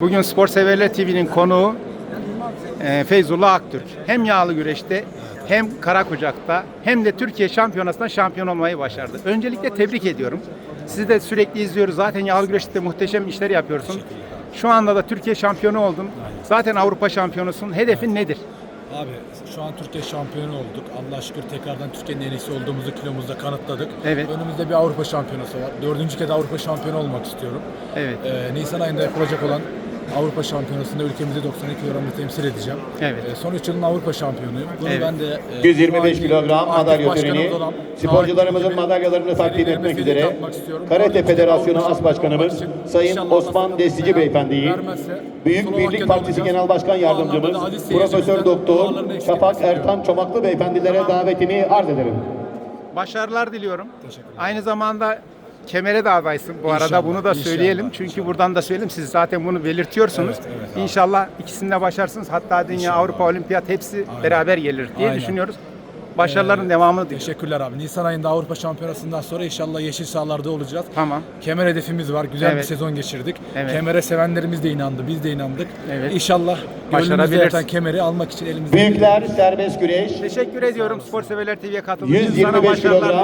Bugün Spor Severler TV'nin konuğu e, Feyzullah Aktürk. Hem yağlı güreşte hem kara kucakta hem de Türkiye şampiyonasında şampiyon olmayı başardı. Öncelikle tebrik ediyorum. Sizi de sürekli izliyoruz. Zaten yağlı güreşte muhteşem işler yapıyorsun. Şu anda da Türkiye şampiyonu oldun. Zaten Avrupa şampiyonusun. Hedefin nedir? Abi şu an Türkiye şampiyonu olduk. Allah şükür tekrardan Türkiye'nin en iyisi olduğumuzu kilomuzda kanıtladık. Evet. Önümüzde bir Avrupa şampiyonası var. Dördüncü kez Avrupa şampiyonu olmak istiyorum. Evet. Ee, Nisan ayında yapılacak olan Avrupa Şampiyonası'nda ülkemizi 92 kilogramda temsil edeceğim. Evet. Ee, son 3 yılın Avrupa şampiyonuyum. Bunu Evet. ben de e, 125 şu anki kilogram madalya töreni sporcularımızın madalyalarını takdim etmek üzere. Karate Federasyonu As Başkanımız Sayın Osman Destici Beyefendi'yi Büyük Birlik Partisi. Genel Başkan Yardımcımız Profesör Doktor Şafak Ertan Çomaklı Beyefendilere davetimi arz ederim. Başarılar diliyorum. Teşekkürler. Aynı zamanda kemere de adaysın. Bu arada İnşallah, bunu da inşallah, söyleyelim. Çünkü inşallah. buradan da söyleyelim. Siz zaten bunu belirtiyorsunuz. Evet, evet abi. İnşallah ikisini de başarsınız. Hatta dünya, İnşallah Avrupa. Olimpiyat hepsi Aynen. beraber gelir diye Aynen. düşünüyoruz. Başarıların Ee, devamını diliyorum. Teşekkürler abi. Nisan ayında Avrupa Şampiyonası'ndan sonra inşallah yeşil sahalarda olacağız. Tamam. Kemer hedefimiz var. Güzel bir Evet. sezon geçirdik. Evet. Kemere sevenlerimiz de inandı. Biz de inandık. Evet. İnşallah gönlümüzde yatan kemeri almak için elimizde. Büyükler serbest güreş Teşekkür ediyorum Spor Severler TV'ye katıldığınız için. Sana 125 başarılar kilogram